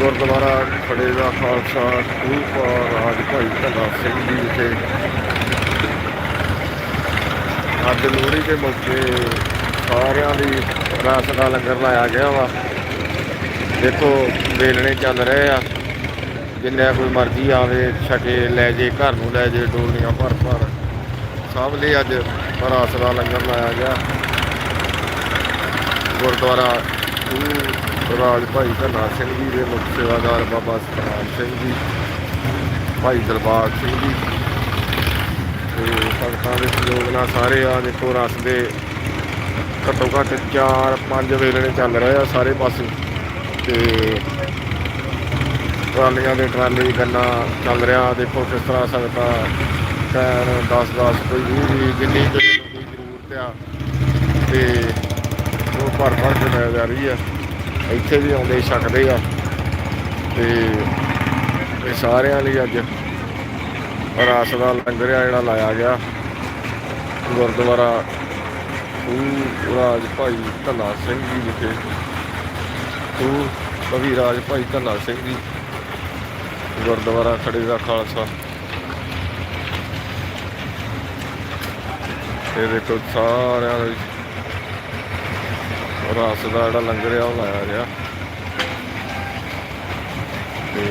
ਗੁਰਦੁਆਰਾ ਖੜੇ ਦਾ ਖਾਲਸਾ ਰੂਪ ਰਾਜ ਭਾਈ ਭਲਾ ਸਿੰਘ ਜੀ ਵਿਖੇ। ਅੱਜ ਲੋਹੜੀ ਦੇ ਮੌਕੇ ਸਾਰਿਆਂ ਦੀ ਰਸ ਦਾ ਲੰਗਰ ਲਾਇਆ ਗਿਆ ਵਾ। ਦੇਖੋ ਵੇਲਣੇ ਚੱਲ ਰਹੇ ਆ। ਜਿੰਨਾ ਕੋਈ ਮਰਜ਼ੀ ਆਵੇ, ਛਕੇ ਲੈ ਜੇ, ਘਰ ਨੂੰ ਲੈ ਜੇ, ਡੋਲੀਆਂ ਭਰ ਭਰ। ਸਭ ਲਈ ਅੱਜ ਰਸ ਦਾ ਲੰਗਰ ਲਾਇਆ ਗਿਆ। ਗੁਰਦੁਆਰਾ ਰਾਜ ਭਾਈ ਧੰਨਾ ਸਿੰਘ ਜੀ ਦੇ ਮੁੱਖ ਸੇਵਾਦਾਰ ਬਾਬਾ ਸਤਨਾਮ ਸਿੰਘ ਜੀ, ਭਾਈ ਦਰਬਾਰ ਸਿੰਘ ਜੀ। ਤੇ ਸੰਗਤਾਂ ਦੇ ਸਹਿਯੋਗ ਨਾਲ ਸਾਰੇ ਆ, ਦੇਖੋ ਰਸ ਦੇ ਘੱਟੋ ਘੱਟ 4-5 ਵੇਲੇ ਚੱਲ ਰਹੇ ਆ ਸਾਰੇ ਪਾਸੇ। ਤੇ ਟਰਾਲੀਆਂ ਦੇ ਟਰਾਲੀ ਗੰਨਾ ਚੱਲ ਰਿਹਾ, ਦੇਖੋ ਕਿਸ ਤਰ੍ਹਾਂ ਸੰਗਤਾਂ ਕੈਨ 10-10 ਕੋਈ ਵੀਹ ਜਿੰਨੀ ਕੋਈ ਕੋਈ ਜ਼ਰੂਰਤ ਆ। ਤੇ ਉਹ ਭਰ ਭਰ ਕੇ ਲੈ ਜਾ ਰਹੀ ਆ। ਇੱਥੇ ਵੀ ਆਉਂਦੇ ਛਕਦੇ ਆ। ਤੇ ਇਹ ਸਾਰਿਆਂ ਲਈ ਅੱਜ ਰਾਸ ਦਾ ਲੰਗਰ ਆ ਜਿਹੜਾ ਲਾਇਆ ਗਿਆ। ਗੁਰਦੁਆਰਾ ਸ੍ਰੀ ਰਾਜ ਭਾਈ ਧੰਨਾ ਸਿੰਘ ਜੀ ਵਿਖੇ। ਸ੍ਰੀ ਕਵੀ ਰਾਜ ਭਾਈ ਧੰਨਾ ਸਿੰਘ ਜੀ। ਗੁਰਦੁਆਰਾ ਖੜੇ ਦਾ ਖਾਲਸਾ। ਇਹ ਦੇਖੋ ਸਾਰਿਆਂ ਲਈ ਰਸ ਦਾ ਜਿਹੜਾ ਲੰਗਰ ਆ ਉਹ ਲਾਇਆ ਗਿਆ ਤੇ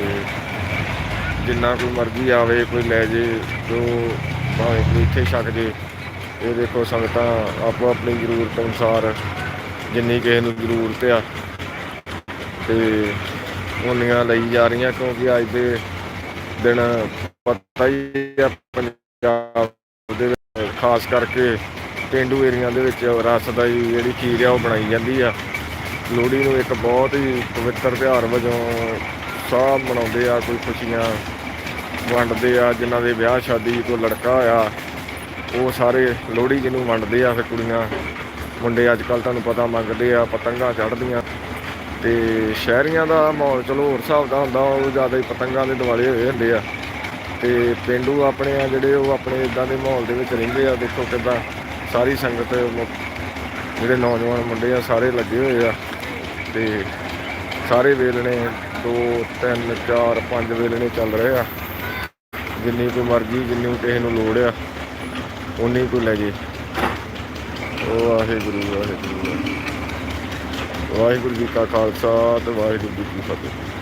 ਜਿੰਨਾ ਕੋਈ ਮਰਜ਼ੀ ਆਵੇ, ਕੋਈ ਲੈ ਜੇ, ਜੋ ਭਾਵੇਂ ਕੋਈ ਇੱਥੇ ਛਕ ਜੇ, ਇਹ ਦੇਖੋ ਸੰਗਤਾਂ ਆਪੋ ਆਪਣੀ ਜ਼ਰੂਰਤ ਅਨੁਸਾਰ ਜਿੰਨੀ ਕਿਸੇ ਨੂੰ ਜ਼ਰੂਰਤ ਆ, ਤੇ ਉਨੀਆਂ ਲਈ ਜਾ ਰਹੀਆਂ, ਕਿਉਂਕਿ ਅੱਜ ਦੇ ਦਿਨ ਪਤਾ ਹੀ ਆ, ਪੰਜਾਬ ਦੇ ਖਾਸ ਕਰਕੇ ਪਿੰਡੂ ਏਰੀਆ ਦੇ ਵਿੱਚ ਰਸ ਦਾ ਜਿਹੜੀ ਖੀਰ ਆ, ਉਹ ਬਣਾਈ ਜਾਂਦੀ ਆ। ਲੋਹੜੀ ਨੂੰ ਇੱਕ ਬਹੁਤ ਹੀ ਪਵਿੱਤਰ ਤਿਉਹਾਰ ਵਜੋਂ ਸਭ ਮਨਾਉਂਦੇ ਆ, ਕੋਈ ਖੁਸ਼ੀਆਂ ਵੰਡਦੇ ਆ, ਜਿਨ੍ਹਾਂ ਦੇ ਵਿਆਹ, ਸ਼ਾਦੀ ਕੋਈ ਲੜਕਾ ਹੋਇਆ ਉਹ ਸਾਰੇ ਲੋਹੜੀ ਜਿਹਨੂੰ ਵੰਡਦੇ ਆ, ਫਿਰ ਕੁੜੀਆਂ, ਮੁੰਡੇ ਅੱਜ ਕੱਲ ਤੁਹਾਨੂੰ ਪਤਾ ਮੰਗਦੇ ਆ, ਪਤੰਗਾਂ ਚੜ੍ਹਦੀਆਂ। ਤੇ ਸ਼ਹਿਰੀਆਂ ਦਾ ਮਾਹੌਲ ਚਲੋ ਹੋਰ ਹਿਸਾਬ ਦਾ ਹੁੰਦਾ, ਉਹ ਜ਼ਿਆਦਾ ਹੀ ਪਤੰਗਾਂ ਦੇ ਦਿਵਾਲੇ ਹੋਏ ਹੁੰਦੇ ਆ। ਤੇ ਪਿੰਡੂ ਆਪਣੇ ਆ ਜਿਹੜੇ, ਉਹ ਆਪਣੇ ਇਦਾਂ ਦੇ ਮਾਹੌਲ ਦੇ ਵਿੱਚ ਰਹਿੰਦੇ ਆ, ਦੇਖੋ ਕਿੱਦਾਂ ਸਾਰੀ ਸੰਗਤ, ਜਿਹੜੇ ਨੌਜਵਾਨ ਮੁੰਡੇ ਆ, ਸਾਰੇ ਲੱਗੇ ਹੋਏ ਆ ਤੇ ਸਾਰੇ ਵੇਲਣੇ 2 3 4 5 ਵੇਲਣੇ ਚੱਲ ਰਹੇ ਆ। ਜਿੰਨੀ ਕੋਈ ਮਰਜ਼ੀ, ਜਿੰਨੀ ਕੋਈ ਕਿਸੇ ਨੂੰ ਲੋੜ ਆ ਉਨੀ ਕੋਈ ਲੈ ਜੇ ਉਹ ਵਾਹਿਗੁਰੂ ਵਾਹਿਗੁਰੂ। ਵਾਹਿਗੁਰੂ ਜੀ ਕਾ ਖਾਲਸਾ ਤੇ ਵਾਹਿਗੁਰੂ ਜੀ ਕੀ ਫਤਿਹ।